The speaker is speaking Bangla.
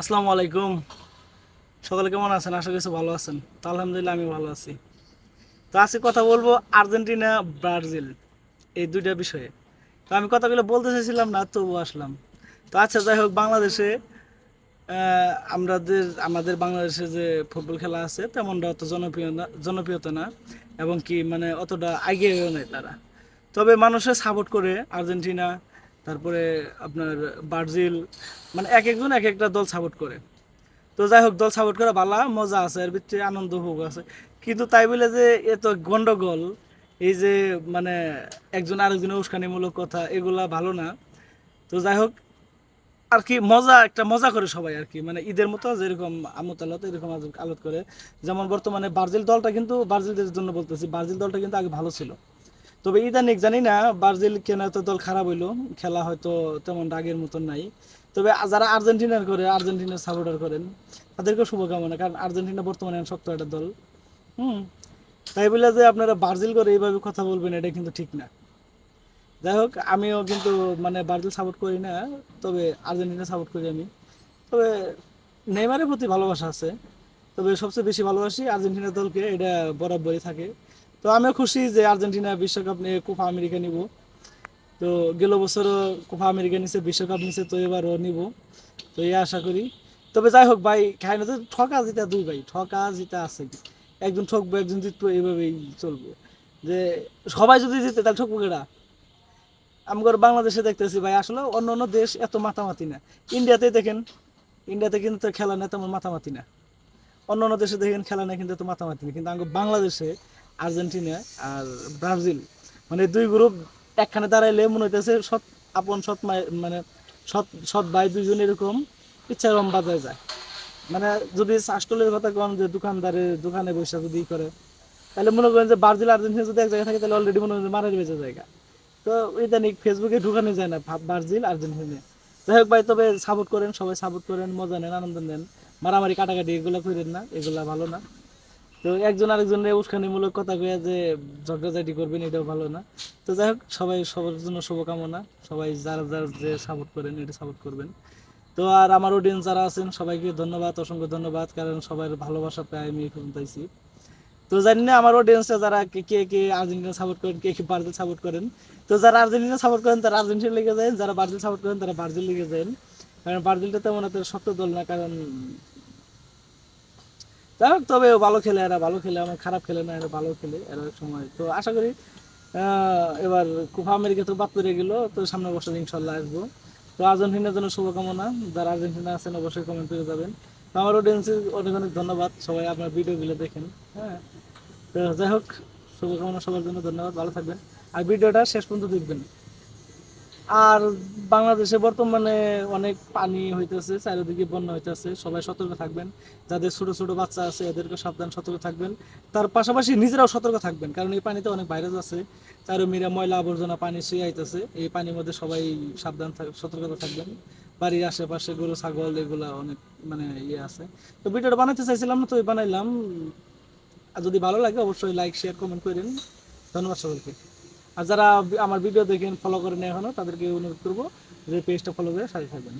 আসসালামু আলাইকুম। সকলে কেমন আছেন? আশা করছি ভালো আছেন। তো আলহামদুলিল্লাহ, আমি ভালো আছি। তো আজকে কথা বলব আর্জেন্টিনা, ব্রাজিল এই দুইটা বিষয়ে। তো আমি কথাগুলো বলতে চাইছিলাম না তবু আসলাম। তো আচ্ছা যাই হোক, বাংলাদেশে আমাদের আমাদের বাংলাদেশে যে ফুটবল খেলা আছে, তেমনটা অত জনপ্রিয় না, জনপ্রিয়তা না, এবং কি মানে অতটা আগিয়েও নেই তারা। তবে মানুষের সাপোর্ট করে আর্জেন্টিনা তারপরে আপনার ব্রাজিল মানে এক একজন এক একটা দল সাপোর্ট করে। তো যাই হোক, দল সাপোর্ট করে ভালো, মজা আছে, এর ভিতরে আনন্দ ভোগ আছে। কিন্তু তাই বলে যে এত গন্ডগোল, এই যে মানে একজন আরেকজনের উস্কানিমূলক কথা, এগুলা ভালো না। তো যাই হোক, আর কি মজা, একটা মজা করে সবাই আর কি। মানে ঈদের মতো যেরকম আমত আলত, এরকম আলত করে। যেমন বর্তমানে ব্রাজিল দলটা কিন্তু, ব্রাজিলদের জন্য বলতেছি, ব্রাজিল দলটা কিন্তু আগে ভালো ছিল। তবে ইদানিক জানি না, ব্রাজিল কেন এত দল খারাপ হইল? খেলা হয়তো তেমন আগের মতন নাই। তবে যারা আর্জেন্টিনার করে, আর্জেন্টিনার সাপোর্টার করেন, তাদেরকেও শুভকামনা, কারণ আর্জেন্টিনা বর্তমানে শক্ত একটা দল। হুম? তাই বলে যে আপনারা ব্রাজিল করে এইভাবে কথা বলবেন, এটা কিন্তু ঠিক না। যাই হোক, আমিও কিন্তু মানে ব্রাজিল সাপোর্ট করি না, তবে আর্জেন্টিনা সাপোর্ট করি আমি। তবে নেইমারের প্রতি ভালোবাসা আছে। তবে সবচেয়ে বেশি ভালোবাসি আর্জেন্টিনা দলকে, এটা বরাবরই থাকে। তো আমিও খুশি যে আর্জেন্টিনা বিশ্বকাপ নিয়ে কোপা আমেরিকা নিব। তো গেল বছরও কোপা আমেরিকা নিছে, বিশ্বকাপ নিছে, তো এবারও নিব। তো এই আশা করি। তবে যাই হোক ভাই, খাইনা তো ঠকা জিতা দুই ভাই, ঠকা জিতা আছে। একজন ঠকবো, একজন জিতবো, এইভাবেই চলবে। যে সবাই যদি জিতে, তাহলে ঠকবো কেডা? আমগর বাংলাদেশে দেখতেছি ভাই, আসলে অন্য অন্য দেশ এত মাতামাতি না। ইন্ডিয়াতে দেখেন, ইন্ডিয়াতে কিন্তু খেলা নেই তেমন মাতামাতি না। অন্য অন্য দেশে দেখেন, খেলা নেই কিন্তু এত মাতামাতি না। কিন্তু আমাদের বাংলাদেশে আর্জেন্টিনা আর ব্রাজিল। মানে দুই গ্রুপ একখানে দাঁড়াইলে মনে হইতেছে সৎ আপন, সৎ মানে সৎ সৎ ভাই দুইজন এরকম ইচ্ছারম বাজায় যায়। মানে যদি শাসটলের কথা কন যে দোকানদারের দোকানে বসে যদি করে, তাহলে মনে করেন যে ব্রাজিল, আর্জেন্টিনা যদি এক জায়গায় থাকে, তাহলে অলরেডি মনে করেন যে মারার বেঁচে জায়গা। তো ইদানিক ফেসবুকে ঢুকানো যায় না ব্রাজিল, আর্জেন্টিনা। যাই হোক ভাই, তবে সাপোর্ট করেন, সবাই সাপোর্ট করেন, মজা নেন, আনন্দ নেন। মারামারি, কাটাকাটি এগুলো করেন না, এগুলা ভালো না। তো একজন আরেকজনের উস্কানিমূলক কথা কয়ে যে ঝগড়াঝাটি করবেন, এটাও ভালো না। তো যাই হোক, সবাই সবার জন্য শুভকামনা। সবাই যারা যারা যে সাপোর্ট করেন, এটা সাপোর্ট করবেন। তো আর আমার অডিয়েন্স যারা আছেন, সবাইকে ধন্যবাদ, অসংখ্য ধন্যবাদ, কারণ সবার ভালোবাসা পেয়ে আমি এখন পাইছি। তো জানি না আমার অডিয়েন্সে যারা কে কে কে আর্জেন্টিনা সাপোর্ট করেন, কে কে ব্রাজিল সাপোর্ট করেন। তো যারা আর্জেন্টিনা সাপোর্ট করেন, তারা আর্জেন্টিনা লেগে যায়। যারা ব্রাজিল সাপোর্ট করেন, তারা ব্রাজিল লেগে যায়। কারণ ব্রাজিলটা তেমন এত শক্ত দল না, কারণ যাই হোক, তবে ভালো খেলে, এরা ভালো খেলে, আমার খারাপ খেলে না, এরা ভালো খেলে, এরা সময়। তো আশা করি এবার কোপা আমেরিকা তো বাদ পড়ে গেলো, তো সামনে বছর ইনশাল্লাহ আসব। তো আর্জেন্টিনার জন্য শুভকামনা, যারা আর্জেন্টিনা আছেন অবশ্যই কমেন্ট করে যাবেন। তো আমার অডিয়েন্সের অনেক অনেক ধন্যবাদ, সবাই আপনার ভিডিওগুলো দেখেন হ্যাঁ। তো যাই হোক, শুভকামনা সবার জন্য, ধন্যবাদ, ভালো থাকবেন। আর ভিডিওটা শেষ পর্যন্ত দেখবেন। আর বাংলাদেশে বর্তমানে অনেক পানি হইতেছে, চারিদিকে বন্যা হইতেছে, সবাই সতর্ক থাকবেন। যাদের ছোট ছোট বাচ্চা আছে, এদেরকে সাবধান, সতর্ক থাকবেন। তার পাশাপাশি নিজেরাও সতর্ক থাকবেন, কারণ এই পানিতে অনেক ভাইরাস আছে। চারমিরা ময়লা আবর্জনা পানি শুয়ে আইতেছে এই পানির মধ্যে সবাই সাবধান সতর্কতা থাকবেন। বাড়ির আশেপাশে গরু, ছাগল, এগুলা অনেক মানে ইয়ে আছে। তো ভিডিওটা বানাতে চাইছিলাম না, তো বানাইলাম। আর যদি ভালো লাগে, অবশ্যই লাইক শেয়ার কমেন্ট করেন। ধন্যবাদ সকলকে আর যারা আমার ভিডিও দেখেন ফলো করেন এখনও, তাদেরকে অনুরোধ করব যে পেজটা ফলো করে সাথে থাকবেন।